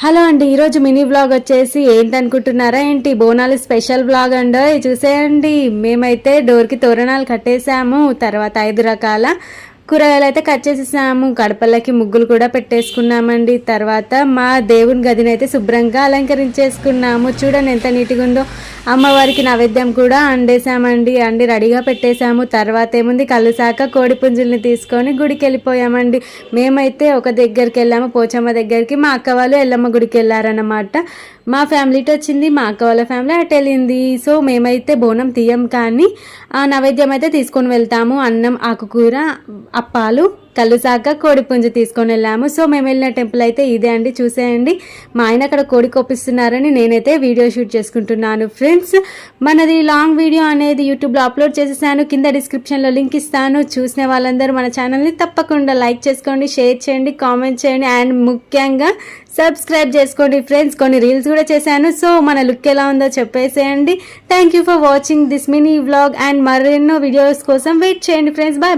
Hello అండి ఈరోజు mini blog వచ్చేసి ఏంటనుకుంటున్నారా ఏంటి? బోనాలు స్పెషల్ బ్లాగ్ అండి చూసేయండి. మేమైతే డోర్కి తోరణాలు కట్టేసాము తర్వాత ఐదు రకాల కూరగాయలు అయితే కట్ చేసేసాము. గడపలకి ముగ్గులు కూడా పెట్టేసుకున్నామండి. తర్వాత మా దేవుని గదిని అయితే శుభ్రంగా అలంకరించేసుకున్నాము. చూడండి ఎంత నీట్గా ఉందో. అమ్మవారికి నైవేద్యం కూడా అండేసామండి. అండి రెడీగా పెట్టేశాము. తర్వాత ఏముంది? కళ్ళు సాక కోడి పుంజుల్ని తీసుకొని గుడికి వెళ్ళిపోయామండి. మేమైతే ఒక దగ్గరికి వెళ్ళాము. పోచమ్మ దగ్గరికి. మా అక్క వాళ్ళు ఎల్లమ్మ గుడికి వెళ్ళారన్నమాట. మా ఫ్యామిలీతో వచ్చింది మా అక్క వాళ్ళ ఫ్యామిలీ అటు వెళ్ళింది. సో మేమైతే బోనం తీయం కానీ ఆ నైవేద్యం అయితే తీసుకొని వెళ్తాము. అన్నం ఆకుకూర అప్పాలు కలుసాక కోడి పుంజు తీసుకొని వెళ్ళాము. సో మేము వెళ్ళిన టెంపుల్ అయితే ఇదే అండి. చూసేయండి. మా ఆయన అక్కడ కోడి కొప్పిస్తున్నారని నేనైతే వీడియో షూట్ చేసుకుంటున్నాను. ఫ్రెండ్స్ మనది లాంగ్ వీడియో అనేది యూట్యూబ్లో అప్లోడ్ చేసేసాను. కింద డిస్క్రిప్షన్లో లింక్ ఇస్తాను. చూసిన వాళ్ళందరూ మన ఛానల్ని తప్పకుండా లైక్ చేసుకోండి షేర్ చేయండి కామెంట్ చేయండి అండ్ ముఖ్యంగా సబ్స్క్రైబ్ చేసుకోండి. ఫ్రెండ్స్ కొన్ని రీల్స్ కూడా చేశాను. సో మన లుక్ ఎలా ఉందో చెప్పేసేయండి. Thank you for watching this mini vlog and మరెన్నో వీడియోస్ కోసం వెయిట్ చేయండి. Friends bye